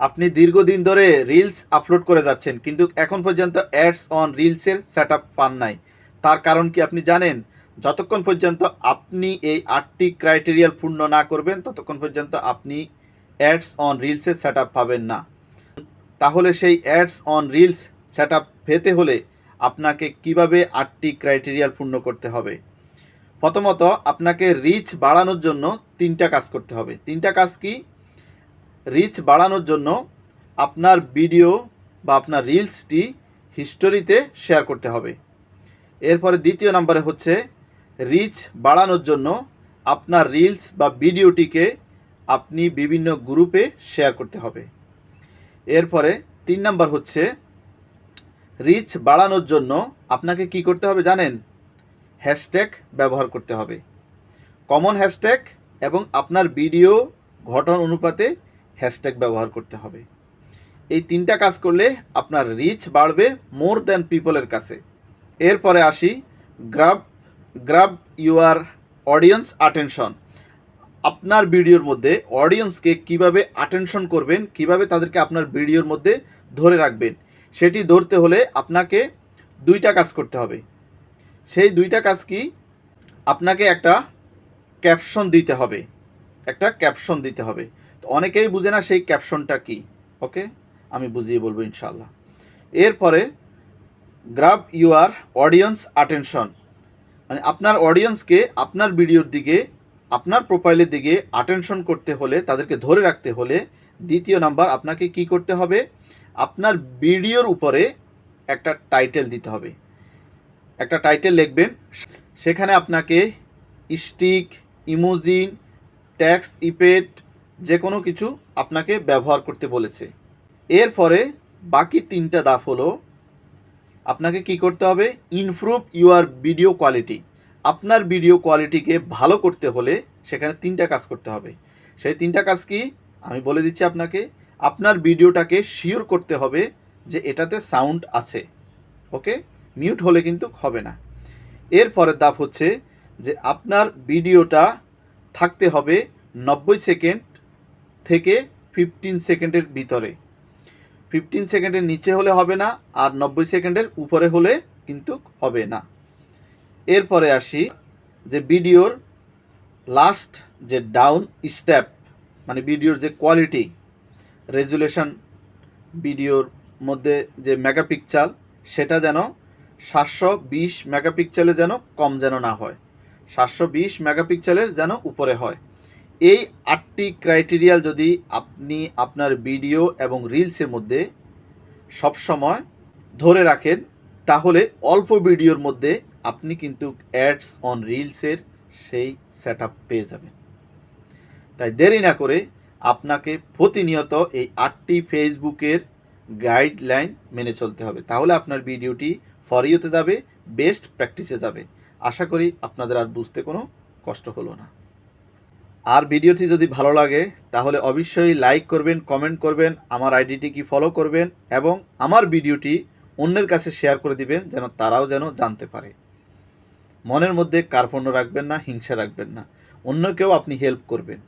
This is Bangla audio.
আপনি দীর্ঘদিন ধরে রিলস আপলোড করে যাচ্ছেন, কিন্তু এখন পর্যন্ত অ্যাডস অন রিলসের সেট পান নাই। তার কারণ কি আপনি জানেন? যতক্ষণ পর্যন্ত আপনি এই আটটি ক্রাইটেরিয়াল পূর্ণ না করবেন, ততক্ষণ পর্যন্ত আপনি অ্যাডস অন রিলসের সেট পাবেন না। তাহলে সেই অ্যাডস অন রিলস সেট পেতে হলে আপনাকে কীভাবে আটটি ক্রাইটেরিয়াল পূর্ণ করতে হবে? প্রথমত, আপনাকে রিচ বাড়ানোর জন্য তিনটা কাজ করতে হবে। তিনটা কাজ কি? রিচ বাড়ানোর জন্য আপনার ভিডিও বা আপনার রিলসটি হিস্টোরিতে শেয়ার করতে হবে। এরপরে দ্বিতীয় নম্বরে হচ্ছে রিচ বাড়ানোর জন্য আপনার রিলস বা ভিডিওটিকে আপনি বিভিন্ন গ্রুপে শেয়ার করতে হবে। এরপরে তিন নাম্বার হচ্ছে রিচ বাড়ানোর জন্য আপনাকে কি করতে হবে জানেন? হ্যাশট্যাগ ব্যবহার করতে হবে। কমন হ্যাশট্যাগ এবং আপনার ভিডিও ঘটন অনুপাতে হ্যাশট্যাগ ব্যবহার করতে হবে। এই তিনটা কাজ করলে আপনার রিচ বাড়বে মোর দ্যান পিপলের কাছে। এরপরে আসি grab grab your audience attention আপনার ভিডিওর মধ্যে অডিয়েন্সকে কীভাবে অ্যাটেনশন করবেন, কীভাবে তাদেরকে আপনার ভিডিওর মধ্যে ধরে রাখবেন, সেটি ধরতে হলে আপনাকে দুইটা কাজ করতে হবে। সেই দুইটা কাজ কি? আপনাকে একটা ক্যাপশন দিতে হবে। একটা ক্যাপশন দিতে হবে। অনেকেই বুঝে না সেই ক্যাপশনটা কি ওকে আমি বুঝিয়ে বলব ইনশাল্লাহ এরপরে গ্রাব ইউর অডিয়েন্স অ্যাটেনশন মানে আপনার অডিয়েন্সকে আপনার ভিডিওর দিকে, আপনার প্রোফাইলের দিকে অ্যাটেনশন করতে হলে, তাদেরকে ধরে রাখতে হলে দ্বিতীয় নাম্বার আপনাকে কি করতে হবে? আপনার ভিডিওর উপরে একটা টাইটেল দিতে হবে। একটা টাইটেল লিখবেন, সেখানে আপনাকে স্টিক ইমোজিন ট্যাক্স ইপেড যে কোনো কিছু আপনাকে ব্যবহার করতে বলেছে। এরপরে বাকি তিনটা দাফ হলো, আপনাকে কি করতে হবে? ইমপ্রুভ ইউর ভিডিও কোয়ালিটি আপনার ভিডিও কোয়ালিটিকে ভালো করতে হলে সেখানে তিনটা কাজ করতে হবে। সেই তিনটা কাজ কি? আমি বলে দিচ্ছি আপনাকে, আপনার ভিডিওটাকে শিওর করতে হবে যে এটাতে সাউন্ড আছে। ওকে? মিউট হলে কিন্তু হবে না। এরপরের ধাপ হচ্ছে যে আপনার ভিডিওটা থাকতে হবে নব্বই সেকেন্ড থেকে ফিফটিন সেকেন্ডের ভিতরে। ফিফটিন সেকেন্ডের নিচে হলে হবে না, আর নব্বই সেকেন্ডের উপরে হলে কিন্তু হবে না। এরপরে আসি যে ভিডিওর লাস্ট যে ডাউন স্টেপ মানে ভিডিওর যে কোয়ালিটি রেজুলেশন ভিডিওর মধ্যে যে মেগাপিক্সেল সেটা যেন সাতশো বিশ মেগাপিক্সেলে যেন কম যেন না হয়। সাতশো বিশ মেগাপিক্সেলের যেন উপরে হয়। এই আটটি ক্রাইটেরিয়াল যদি আপনি আপনার ভিডিও এবং রিলসের মধ্যে সবসময় ধরে রাখেন, তাহলে অল্প ভিডিওর মধ্যে আপনি কিন্তু অ্যাডস অন রিলসের সেই সেট পেয়ে যাবেন। তাই দেরি না করে আপনাকে প্রতিনিয়ত এই আটটি ফেসবুকের গাইডলাইন মেনে চলতে হবে। তাহলে আপনার ভিডিওটি ফরিওতে যাবে বেস্ট প্র্যাকটিসে যাবে। আশা করি আপনাদের আর বুঝতে কোনো কষ্ট হলো না। আর ভিডিওটি যদি ভালো লাগে, তাহলে অবশ্যই লাইক করবেন, কমেন্ট করবেন, আমার আইডিটি কি ফলো করবেন এবং আমার ভিডিওটি অন্যের কাছে শেয়ার করে দিবেন যেন তারাও যেন জানতে পারে। মনের মধ্যে কার্পণ্য রাখবেন না, হিংসা রাখবেন না। অন্য কেউ আপনি হেল্প করবেন।